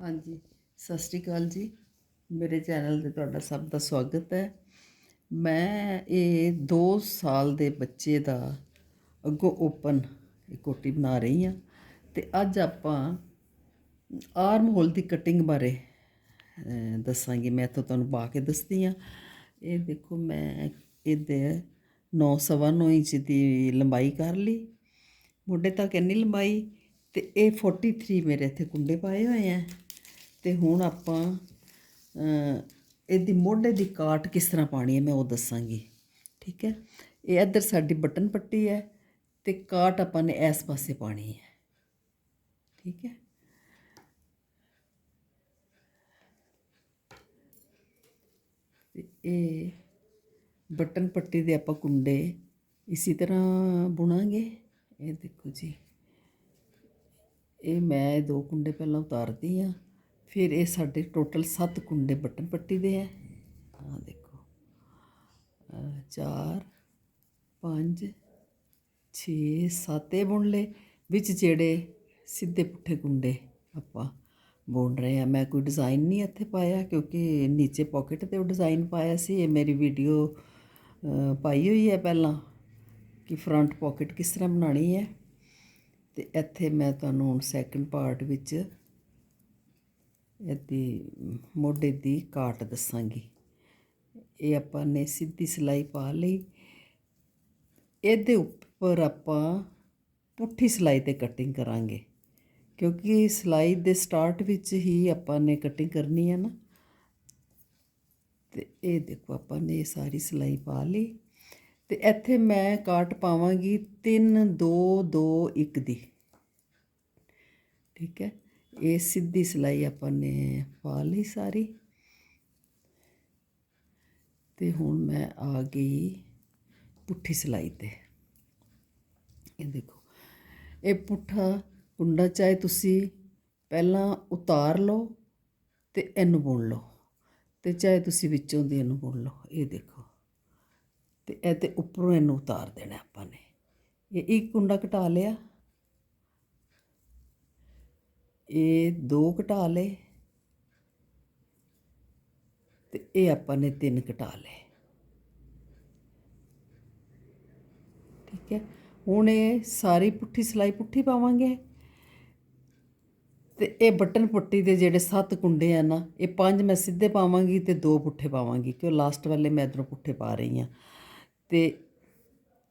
ਹਾਂਜੀ, ਸਤਿ ਸ਼੍ਰੀ ਅਕਾਲ ਜੀ। ਮੇਰੇ ਚੈਨਲ ਤੇ ਤੁਹਾਡਾ ਸਭ ਦਾ ਸਵਾਗਤ ਹੈ। ਮੈਂ ਇਹ 2 ਸਾਲ ਦੇ ਬੱਚੇ ਦਾ ਅੱਗੋਂ ਓਪਨ ਕੋਟੀ ਬਣਾ ਰਹੀ ਹਾਂ ਤੇ ਅੱਜ ਆਪਾਂ ਆਰਮ ਹੋਲ ਦੀ ਕਟਿੰਗ ਬਾਰੇ ਦੱਸਾਂਗੀ। ਮੈਂ ਤਾਂ ਤੁਹਾਨੂੰ ਪਾ ਕੇ ਦੱਸਦੀ ਹਾਂ। ਇਹ ਦੇਖੋ, ਮੈਂ ਇਹਦੇ 9 ਸਵਾ 9 ਇੰਚ ਦੀ ਲੰਬਾਈ ਕਰ ਲਈ। ਮੋਢੇ ਤੱਕ ਇੰਨੀ ਲੰਬਾਈ ਤੇ ਇਹ 43 ਮੇਰੇ ਇੱਥੇ ਕੁੰਡੇ ਪਾਏ ਹੋਏ ਆ। ਤੇ ਹੁਣ ਆਪਾਂ ਇਹਦੀ ਮੋਢੇ ਦੀ ਕਾਟ ਕਿਸ ਤਰ੍ਹਾਂ ਪਾਣੀ ਹੈ ਮੈਂ ਉਹ ਦੱਸਾਂਗੀ, ਠੀਕ ਹੈ? ਇਹ ਇੱਧਰ ਸਾਡੀ ਬਟਨ ਪੱਟੀ ਹੈ ਤੇ ਕਾਟ ਆਪਾਂ ਨੇ ਇਸ ਪਾਸੇ ਪਾਣੀ ਹੈ, ਠੀਕ ਹੈ? ਤੇ ਇਹ ਬਟਨ ਪੱਟੀ ਦੇ ਆਪਾਂ ਕੁੰਡੇ ਇਸੇ ਤਰ੍ਹਾਂ ਬੁਣਾਂਗੇ। ਇਹ ਦੇਖੋ ਜੀ, ਇਹ ਮੈਂ ਦੋ ਕੁੰਡੇ ਪਹਿਲਾਂ ਉਤਾਰਦੀ ਆ ਫਿਰ ਇਹ ਸਾਡੇ ਟੋਟਲ 7 ਕੁੰਡੇ ਬਟਨ ਪੱਟੀ ਦੇ ਹੈ ਆ ਦੇਖੋ। 4 5 6 7 ਇਹ ਬੁਣ ਲਏ ਵਿੱਚ ਜਿਹੜੇ ਸਿੱਧੇ ਪੁੱਠੇ ਕੁੰਡੇ ਆਪਾਂ ਬੁਣ ਰਹੇ ਆ। ਮੈਂ ਕੋਈ ਡਿਜ਼ਾਈਨ ਨਹੀਂ ਇੱਥੇ ਪਾਇਆ ਕਿਉਂਕਿ ਨੀਚੇ ਪਾਕਟ ਤੇ ਉਹ ਡਿਜ਼ਾਈਨ ਪਾਇਆ ਸੀ। ਇਹ ਮੇਰੀ ਵੀਡੀਓ ਪਾਈ ਹੋਈ ਹੈ ਪਹਿਲਾਂ ਕਿ ਫਰੰਟ ਪਾਕਟ ਕਿਸ ਤਰ੍ਹਾਂ ਬਣਾਉਣੀ ਹੈ। ਤੇ ਇੱਥੇ ਮੈਂ ਤੁਹਾਨੂੰ ਹੁਣ ਸੈਕੰਡ ਪਾਰਟ ਵਿੱਚ ਇਹਦੀ ਮੋਢੇ ਦੀ ਕਾਟ ਦੱਸਾਂਗੀ। ਇਹ ਆਪਾਂ ਨੇ ਸਿੱਧੀ ਸਿਲਾਈ ਪਾ ਲਈ। ਇਹਦੇ ਉੱਪਰ ਆਪਾਂ ਪੁੱਠੀ ਸਿਲਾਈ ਤੇ ਕਟਿੰਗ ਕਰਾਂਗੇ। ਕਿਉਂਕਿ ਸਿਲਾਈ ਦੇ ਸਟਾਰਟ ਵਿੱਚ ਹੀ ਆਪਾਂ ਨੇ ਕਟਿੰਗ ਕਰਨੀ ਹੈ ਨਾ। ਤੇ ਇਹ ਦੇਖੋ ਆਪਾਂ ਨੇ ਇਹ ਸਾਰੀ ਸਿਲਾਈ ਪਾ ਲਈ। ਤੇ ਇੱਥੇ ਮੈਂ ਕਾਟ ਪਾਵਾਂਗੀ 3 2 2 1 ਦੀ। ਠੀਕ ਹੈ? ਇਹ ਸਿੱਧੀ ਸਿਲਾਈ ਆਪਾਂ ਨੇ ਪਾ ਲਈ ਸਾਰੀ। ਤੇ ਹੁਣ ਮੈਂ ਆ ਗਈ ਪੁੱਠੀ ਸਿਲਾਈ ਤੇ। ਇਹ ਦੇਖੋ, ਇਹ ਪੁੱਠਾ ਕੁੰਡਾ ਚਾਹੇ ਤੁਸੀਂ ਪਹਿਲਾਂ ਉਤਾਰ ਲਓ ਤੇ ਇਹਨੂੰ ਬੁਣ ਲਓ ਤੇ ਚਾਹੇ ਤੁਸੀਂ ਵਿੱਚੋਂ ਦੀ ਇਹਨੂੰ ਬੁਣ ਲਓ, ਇਹ ਦੇਖੋ। ਤੇ ਇਹ ਤੇ ਉੱਪਰੋਂ ਇਹਨੂੰ ਉਤਾਰ ਦੇਣਾ ਆਪਾਂ ਨੇ। ਇਹ ਇੱਕ ਕੁੰਡਾ ਘਟਾ ਲਿਆ। ਇਹ ਦੋ ਘਟਾ ਲਏ ਤੇ ਇਹ ਆਪਾਂ ਨੇ ਤਿੰਨ ਘਟਾ ਲਏ। ਠੀਕ ਹੈ? ਹੁਣ ਇਹ ਸਾਰੀ ਪੁੱਠੀ ਸਿਲਾਈ ਪੁੱਠੀ ਪਾਵਾਂਗੇ। ਤੇ ਇਹ ਬਟਨ ਪੁੱਟੀ ਦੇ ਜਿਹੜੇ ਸੱਤ ਕੁੰਡੇ ਆ ਨਾ, ਇਹ ਪੰਜ ਮੈਂ ਸਿੱਧੇ ਪਾਵਾਂਗੀ ਤੇ ਦੋ ਪੁੱਠੇ ਪਾਵਾਂਗੀ, ਕਿਉਂ ਲਾਸਟ ਵਾਲੇ ਮੈਂ ਇਧਰੋਂ ਪੁੱਠੇ ਪਾ ਰਹੀ ਹਾਂ। ਤੇ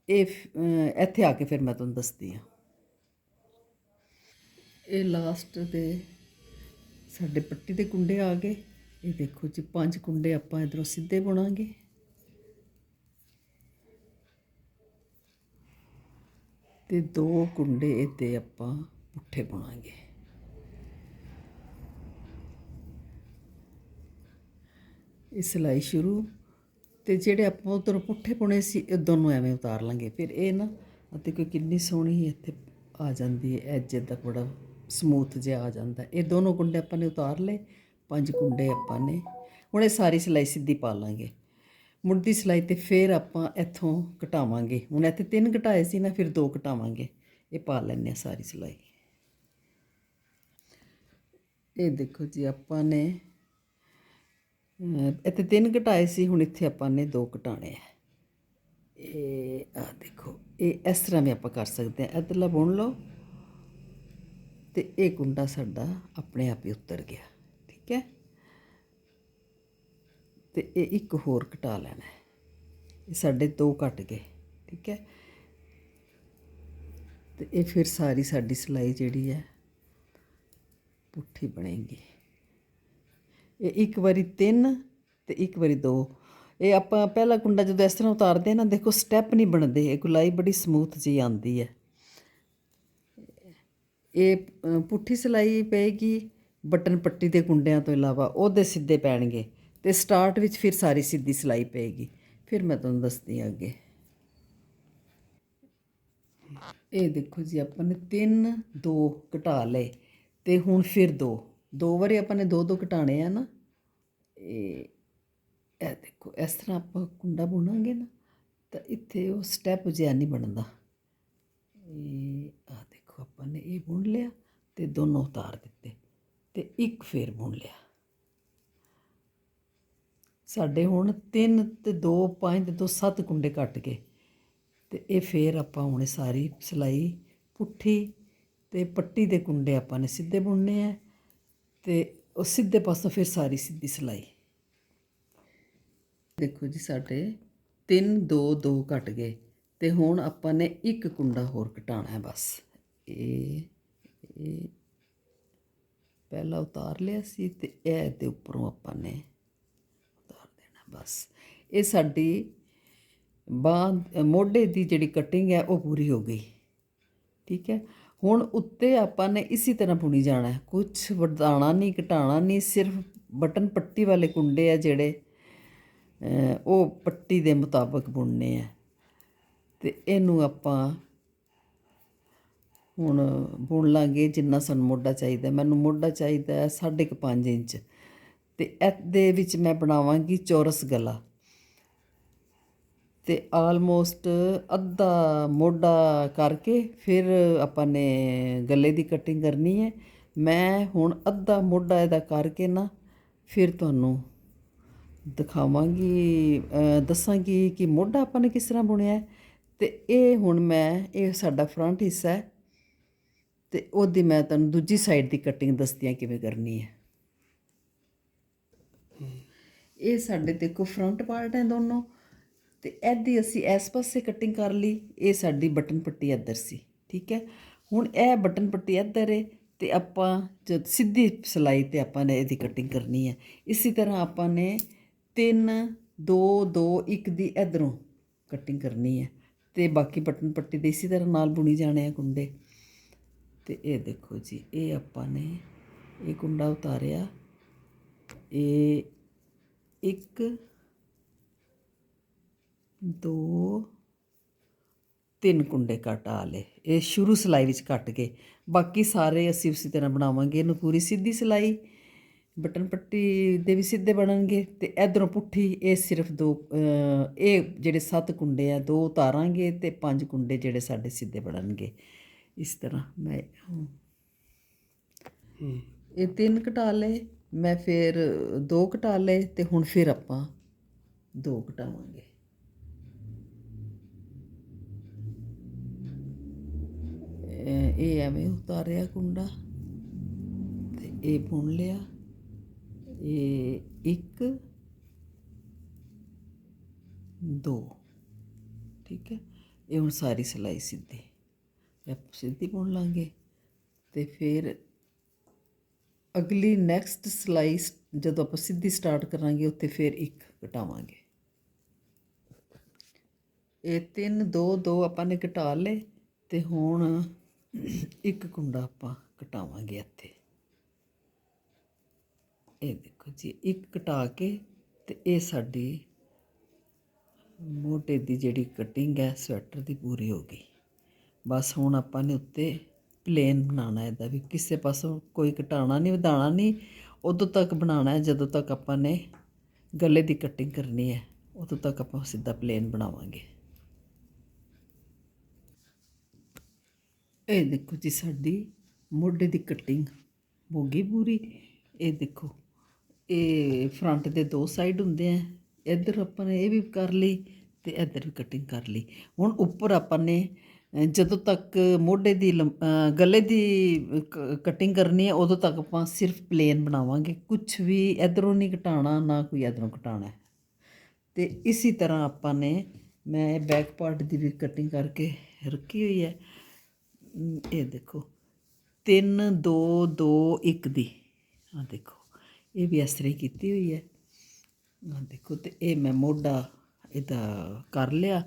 ਇਹ ਫ- ਇੱਥੇ ਆ ਕੇ ਫਿਰ ਮੈਂ ਤੁਹਾਨੂੰ ਦੱਸਦੀ ਹਾਂ। ਇਹ ਲਾਸਟ ਦੇ ਸਾਡੇ ਪੱਟੀ ਦੇ ਕੁੰਡੇ ਆ ਗਏ। ਇਹ ਦੇਖੋ ਜੀ, ਪੰਜ ਕੁੰਡੇ ਆਪਾਂ ਇਧਰੋਂ ਸਿੱਧੇ ਬੁਣਾਂਗੇ। ਤੇ ਦੋ ਕੁੰਡੇ ਇਹਦੇ ਆਪਾਂ ਪੁੱਠੇ ਬੁਣਾਂਗੇ। ਇਹ ਸਿਲਾਈ ਸ਼ੁਰੂ। ਤੇ ਜਿਹੜੇ ਆਪਾਂ ਉਧਰ ਪੁੱਠੇ ਪੁਣੇ ਸੀ, ਇਹ ਦੋਨੋਂ ਐਵੇਂ ਉਤਾਰ ਲਾਂਗੇ। ਫਿਰ ਇਹ ਨਾ, ਅਤੇ ਕੋਈ ਕਿੰਨੀ ਸੋਹਣੀ ਇੱਥੇ ਆ ਜਾਂਦੀ ਹੈ ਐਜ ਤੱਕ ਬੜਾ ਸਮੂਥ ਜਿਹਾ ਆ ਜਾਂਦਾ। ਇਹ ਦੋਨੋਂ ਕੁੰਡੇ ਆਪਾਂ ਨੇ ਉਤਾਰ ਲਏ, ਪੰਜ ਕੁੰਡੇ ਆਪਾਂ ਨੇ। ਹੁਣ ਇਹ ਸਾਰੀ ਸਿਲਾਈ ਸਿੱਧੀ ਪਾ ਲਾਂਗੇ। ਮੁੜਦੀ ਸਿਲਾਈ ਤੇ ਫਿਰ ਆਪਾਂ ਇੱਥੋਂ ਘਟਾਵਾਂਗੇ ਹੁਣ ਇੱਥੇ ਤਿੰਨ ਘਟਾਏ ਸੀ ਨਾ, ਫਿਰ ਦੋ ਘਟਾਵਾਂਗੇ ਇਹ ਪਾ ਲੈਣੇ ਆ ਸਾਰੀ ਸਿਲਾਈ। ਇਹ ਦੇਖੋ ਜੀ, ਆਪਾਂ ਨੇ ਇੱਥੇ ਤਿੰਨ ਘਟਾਏ ਸੀ, ਹੁਣ ਇੱਥੇ ਆਪਾਂ ਨੇ ਦੋ ਘਟਾਣੇ ਆ। ਇਹ ਆ ਦੇਖੋ, ਇਹ ਇਸ ਤਰ੍ਹਾਂ ਵੀ ਆਪਾਂ ਕਰ ਸਕਦੇ ਆ ਇਧਰਲਾ ਬੁਣ ਲਓ। ਤੇ ਇਹ ਕੁੰਡਾ ਸਾਡਾ ਆਪਣੇ ਆਪ ਹੀ ਉਤਰ ਗਿਆ, ਠੀਕ ਹੈ? ਤੇ ਇਹ ਇੱਕ ਹੋਰ ਘਟਾ ਲੈਣਾ ਇਹ ਸਾਡੇ ਦੋ ਘਟ ਗਏ, ਠੀਕ ਹੈ? ਤੇ ਇਹ ਫਿਰ ਸਾਰੀ ਸਾਡੀ ਸਿਲਾਈ ਜਿਹੜੀ ਹੈ, ਪੁੱਠੀ ਬਣੇਗੀ। ਇਹ ਇੱਕ ਵਾਰੀ ਤਿੰਨ ਤੇ ਇੱਕ ਵਾਰੀ ਦੋ। ਇਹ ਆਪਾਂ ਪਹਿਲਾ ਕੁੰਡਾ ਜਦੋਂ ਇਸ ਤਰ੍ਹਾਂ ਉਤਾਰਦੇ ਹਾਂ ਨਾ, ਦੇਖੋ ਸਟੈਪ ਨਹੀਂ ਬਣਦੇ, ਇਹ ਗੁਲਾਈ ਬੜੀ ਸਮੂਥ ਜੀ ਆਉਂਦੀ ਹੈ। ਇਹ ਪੁੱਠੀ ਸਿਲਾਈ ਪਏਗੀ ਬਟਨ ਪੱਟੀ ਦੇ ਕੁੰਡਿਆਂ ਤੋਂ ਇਲਾਵਾ, ਉਹਦੇ ਸਿੱਧੇ ਪੈਣਗੇ ਤੇ ਸਟਾਰਟ ਵਿੱਚ ਫਿਰ ਸਾਰੀ ਸਿੱਧੀ ਸਿਲਾਈ ਪਏਗੀ। ਫਿਰ ਮੈਂ ਤੁਹਾਨੂੰ ਦੱਸਦੀ ਹਾਂ ਅੱਗੇ। ਇਹ ਦੇਖੋ ਜੀ, ਆਪਾਂ ਨੇ 3 2 ਘਟਾ ਲਏ ਤੇ ਹੁਣ ਫਿਰ ਦੋ। ਦੋ ਵਾਰੀ ਆਪਾਂ ਨੇ ਦੋ ਦੋ ਘਟਾਣੇ ਆ ਨਾ, ਇਹ ਇਹ ਦੇਖੋ, ਇਸ ਤਰ੍ਹਾਂ ਆਪਾਂ ਕੁੰਡਾ ਬੁਣਾਂਗੇ ਨਾ, ਤਾਂ ਇੱਥੇ ਉਹ ਸਟੈਪ ਜਿਹਾ ਨਹੀਂ ਬਣਦਾ। ਇਹ ਆ ਆਪਾਂ ਨੇ ਇਹ ਬੁਣ ਲਿਆ ਤੇ ਦੋਨੋਂ ਉਤਾਰ ਦਿੱਤੇ ਤੇ ਇੱਕ ਫੇਰ ਬੁਣ ਲਿਆ। ਸਾਡੇ ਹੁਣ 3 ਤੇ 2 5 ਤੇ 2 7 ਕੁੰਡੇ ਕੱਟ ਗਏ ਤੇ ਇਹ ਫੇਰ ਆਪਾਂ ਹੁਣ ਸਾਰੀ ਸਿਲਾਈ ਪੁੱਠੀ ਤੇ ਪੱਟੀ ਦੇ ਕੁੰਡੇ ਆਪਾਂ ਨੇ ਸਿੱਧੇ ਬੁਣਨੇ ਆ ਤੇ ਉਹ ਸਿੱਧੇ ਪਾਸੋਂ ਫਿਰ ਸਾਰੀ ਸਿੱਧੀ ਸਿਲਾਈ। ਦੇਖੋ ਜੀ ਸਾਡੇ 3 2 2 ਕੱਟ ਗਏ ਤੇ ਹੁਣ ਆਪਾਂ ਨੇ ਇੱਕ ਕੁੰਡਾ ਹੋਰ ਘਟਾਣਾ ਹੈ ਬਸ। ਇਹ ਇਹ ਪਹਿਲਾ ਉਤਾਰ ਲਿਆ ਸੀ ਤੇ ਇਹ ਦੇ ਉੱਪਰੋਂ ਆਪਾਂ ਨੇ ਉਤਾਰ ਦੇਣਾ ਬਸ। ਇਹ ਸਾਡੀ ਬਾਂਹ, ਮੋਢੇ ਦੀ ਜਿਹੜੀ ਕਟਿੰਗ ਹੈ, ਉਹ ਪੂਰੀ ਹੋ ਗਈ। ਠੀਕ ਹੈ? ਹੁਣ ਉੱਤੇ ਆਪਾਂ ਨੇ ਇਸੇ ਤਰ੍ਹਾਂ ਬੁਣੀ ਜਾਣਾ ਹੈ। ਕੁਝ ਵਧਾਣਾ ਨਹੀਂ ਘਟਾਣਾ ਨਹੀਂ, ਸਿਰਫ ਬਟਨ ਪੱਟੀ ਵਾਲੇ ਕੁੰਡੇ ਆ ਜਿਹੜੇ ਉਹ ਪੱਟੀ ਦੇ ਮੁਤਾਬਕ ਬੁਣਨੇ ਆ। ਤੇ ਇਹਨੂੰ ਆਪਾਂ ਹੁਣ ਬੁਣ ਲਾਂਗੇ, ਜਿੰਨਾ ਸਾਨੂੰ ਮੋਢਾ ਚਾਹੀਦਾ ਮੈਨੂੰ ਮੋਢਾ ਚਾਹੀਦਾ ਹੈ 5.5 ਇੰਚ। ਤੇ ਇਹਦੇ ਵਿੱਚ ਮੈਂ ਬਣਾਵਾਂਗੀ ਚੌਰਸ ਗਲਾ। ਤੇ ਆਲਮੋਸਟ ਅੱਧਾ ਮੋਢਾ ਕਰਕੇ ਫਿਰ ਆਪਾਂ ਨੇ ਗਲੇ ਦੀ ਕਟਿੰਗ ਕਰਨੀ ਹੈ। ਮੈਂ ਹੁਣ ਅੱਧਾ ਮੋਢਾ ਇਹਦਾ ਕਰਕੇ ਨਾ ਫਿਰ ਤੁਹਾਨੂੰ ਦਿਖਾਵਾਂਗੀ ਦੱਸਾਂਗੀ ਕਿ ਮੋਢਾ ਆਪਾਂ ਨੇ ਕਿਸ ਤਰ੍ਹਾਂ ਬੁਣਿਆ ਹੈ। ਤੇ ਇਹ ਹੁਣ ਮੈਂ, ਇਹ ਸਾਡਾ ਫਰੰਟ ਹਿੱਸਾ ਹੈ। ਤੇ ਉਹਦੀ ਮੈਂ ਤੁਹਾਨੂੰ ਦੂਜੀ ਸਾਈਡ ਦੀ ਕਟਿੰਗ ਦੱਸਦੀ ਹਾਂ ਕਿਵੇਂ ਕਰਨੀ ਹੈ। ਇਹ ਸਾਡੇ ਦੇਖੋ ਫਰੰਟ ਪਾਰਟ ਹੈ ਦੋਨੋਂ ਤੇ ਇਹਦੀ ਅਸੀਂ ਇਸ ਪਾਸੇ ਕਟਿੰਗ ਕਰ ਲਈ, ਇਹ ਸਾਡੀ ਬਟਨ ਪੱਟੀ ਇੱਧਰ ਸੀ, ਠੀਕ ਹੈ। ਹੁਣ ਇਹ ਬਟਨ ਪੱਟੀ ਇੱਧਰ ਹੈ ਤੇ ਆਪਾਂ ਜਦ ਸਿੱਧੀ ਸਿਲਾਈ ਤੇ ਆਪਾਂ ਨੇ ਇਹਦੀ ਕਟਿੰਗ ਕਰਨੀ ਹੈ। ਇਸੇ ਤਰ੍ਹਾਂ ਆਪਾਂ ਨੇ 3 2 2 1 ਦੀ ਇਧਰੋਂ ਕਟਿੰਗ ਕਰਨੀ ਹੈ ਤੇ ਬਾਕੀ ਬਟਨ ਪੱਟੀ ਦੇ ਇਸੇ ਤਰ੍ਹਾਂ ਨਾਲ ਬੁਣੀ ਜਾਣੇ ਆ ਕੁੰਡੇ। ਤੇ ਇਹ ਦੇਖੋ ਜੀ, ਇਹ ਆਪਾਂ ਨੇ ਇਹ ਕੁੰਡਾ ਉਤਾਰਿਆ। ਇਹ ਇੱਕ, ਦੋ, ਤਿੰਨ ਕੁੰਡੇ ਕੱਟ ਆ ਲਏ। ਇਹ ਸ਼ੁਰੂ ਸਿਲਾਈ ਵਿੱਚ ਕੱਟ ਗਏ। ਬਾਕੀ ਸਾਰੇ ਅਸੀਂ ਉਸੇ ਤਰ੍ਹਾਂ ਬਣਾਵਾਂਗੇ। ਇਹਨੂੰ ਪੂਰੀ ਸਿੱਧੀ ਸਿਲਾਈ, ਬਟਨ ਪੱਟੀ ਦੇ ਵੀ ਸਿੱਧੇ ਬਣਨਗੇ। ਤੇ ਇਧਰੋਂ ਪੁੱਠੀ, ਇਹ ਸਿਰਫ ਦੋ ਇਹ ਜਿਹੜੇ ਸੱਤ ਕੁੰਡੇ ਆ, ਦੋ ਉਤਾਰਾਂਗੇ ਤੇ ਪੰਜ ਕੁੰਡੇ ਜਿਹੜੇ ਸਾਡੇ ਸਿੱਧੇ ਬਣਨਗੇ। ਇਸ ਤਰ੍ਹਾਂ ਮੈਂ ਇਹ ਤਿੰਨ ਘਟਾ ਲਏ ਮੈਂ ਫਿਰ ਦੋ ਘਟਾ ਲਏ ਤੇ ਹੁਣ ਫਿਰ ਆਪਾਂ ਦੋ ਘਟਾਵਾਂਗੇ। ਇਹ ਇਹ ਐਵੇਂ ਉਤਾਰਿਆ ਕੁੰਡਾ ਤੇ ਇਹ ਬੁਣ ਲਿਆ। ਇਹ ਇੱਕ ਦੋ। ਠੀਕ ਹੈ? ਇਹ ਹੁਣ ਸਾਰੀ ਸਿਲਾਈ ਸਿੱਧੀ। ਇਹ ਆਪਾਂ ਸਿੱਧੀ ਬੁਣ ਲਾਂਗੇ। ਤੇ ਫਿਰ ਅਗਲੀ ਨੈਕਸਟ ਸਿਲਾਈ ਜਦੋਂ ਆਪਾਂ ਸਿੱਧੀ ਸਟਾਰਟ ਕਰਾਂਗੇ, ਉੱਥੇ ਫਿਰ ਇੱਕ ਘਟਾਵਾਂਗੇ। ਇਹ 3 2 2 ਆਪਾਂ ਨੇ ਘਟਾ ਲਏ ਤੇ ਹੁਣ ਇੱਕ ਕੁੰਡਾ ਆਪਾਂ ਘਟਾਵਾਂਗੇ ਇੱਥੇ। ਇਹ ਦੇਖੋ ਜੀ, ਇੱਕ ਘਟਾ ਕੇ ਤੇ ਇਹ ਸਾਡੀ ਮੋਢੇ ਦੀ ਜਿਹੜੀ ਕਟਿੰਗ ਹੈ ਸਵੈਟਰ ਦੀ ਪੂਰੀ ਹੋ ਗਈ। ਬਸ ਹੁਣ ਆਪਾਂ ਨੇ ਉੱਤੇ ਪਲੇਨ ਬਣਾਉਣਾ ਇਹਦਾ ਵੀ। ਕਿਸੇ ਪਾਸੋਂ ਕੋਈ ਘਟਾਣਾ ਨਹੀਂ ਵਧਾਣਾ ਨਹੀਂ। ਉਦੋਂ ਤੱਕ ਬਣਾਉਣਾ ਹੈ, ਜਦੋਂ ਤੱਕ ਆਪਾਂ ਨੇ ਗਲੇ ਦੀ ਕਟਿੰਗ ਕਰਨੀ ਹੈ, ਉਦੋਂ ਤੱਕ ਆਪਾਂ ਸਿੱਧਾ ਪਲੇਨ ਬਣਾਵਾਂਗੇ। ਇਹ ਦੇਖੋ ਜੀ ਸਾਡੀ ਮੋਢੇ ਦੀ ਕਟਿੰਗ ਹੋ ਗਈ ਪੂਰੀ। ਇਹ ਦੇਖੋ, ਇਹ ਫਰੰਟ ਦੇ ਦੋ ਸਾਈਡ ਹੁੰਦੇ ਆ। ਇੱਧਰ ਆਪਾਂ ਨੇ ਇਹ ਵੀ ਕਰ ਲਈ। ਤੇ ਇੱਧਰ ਵੀ ਕਟਿੰਗ ਕਰ ਲਈ। ਹੁਣ ਉੱਪਰ ਆਪਾਂ ਨੇ ਜਦੋਂ ਤੱਕ ਮੋਢੇ ਦੀ ਲੰਬ- ਗਲੇ ਦੀ ਕਟਿੰਗ ਕਰਨੀ ਹੈ, ਉਦੋਂ ਤੱਕ ਆਪਾਂ ਸਿਰਫ ਪਲੇਨ ਬਣਾਵਾਂਗੇ। ਕੁਝ ਵੀ ਇੱਧਰੋਂ ਨਹੀਂ ਘਟਾਣਾ ਨਾ ਕੋਈ ਇੱਧਰੋਂ ਘਟਾਣਾ ਹੈ। ਤੇ ਇਸੇ ਤਰ੍ਹਾਂ ਆਪਾਂ ਨੇ, ਮੈਂ ਬੈਕ ਪਾਰਟ ਦੀ ਵੀ ਕਟਿੰਗ ਕਰਕੇ ਰੱਖੀ ਹੋਈ ਹੈ। ਇਹ ਦੇਖੋ। 3 2 2 1 ਦੀ। ਆ ਦੇਖੋ। ਇਹ ਵੀ ਇਸ ਤਰ੍ਹਾਂ ਹੀ ਕੀਤੀ ਹੋਈ ਹੈ। ਆ ਦੇਖੋ ਤੇ ਇਹ ਮੈਂ ਮੋਢਾ ਇਹਦਾ ਕਰ ਲਿਆ।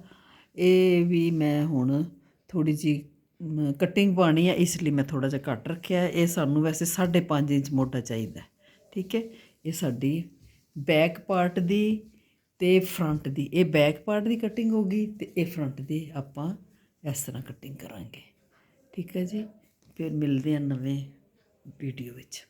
ਇਹ ਵੀ ਮੈਂ ਹੁਣ ਥੋੜ੍ਹੀ ਜਿਹੀ ਕਟਿੰਗ ਪਾਉਣੀ ਹੈ ਇਸ ਲਈ ਮੈਂ ਥੋੜ੍ਹਾ ਜਿਹਾ ਘੱਟ ਰੱਖਿਆ। ਇਹ ਸਾਨੂੰ ਵੈਸੇ 5.5 ਇੰਚ ਮੋਟਾ ਚਾਹੀਦਾ ਠੀਕ ਹੈ? ਇਹ ਸਾਡੀ ਬੈਕ ਪਾਰਟ ਦੀ ਤੇ ਫਰੰਟ ਦੀ। ਇਹ ਬੈਕ ਪਾਰਟ ਦੀ ਕਟਿੰਗ ਹੋਗੀ ਤੇ ਇਹ ਫਰੰਟ ਦੀ ਆਪਾਂ ਇਸ ਤਰ੍ਹਾਂ ਕਟਿੰਗ ਕਰਾਂਗੇ, ਠੀਕ ਹੈ ਜੀ? ਫਿਰ ਮਿਲਦੇ ਹਾਂ ਨਵੇਂ ਵੀਡੀਓ ਵਿੱਚ।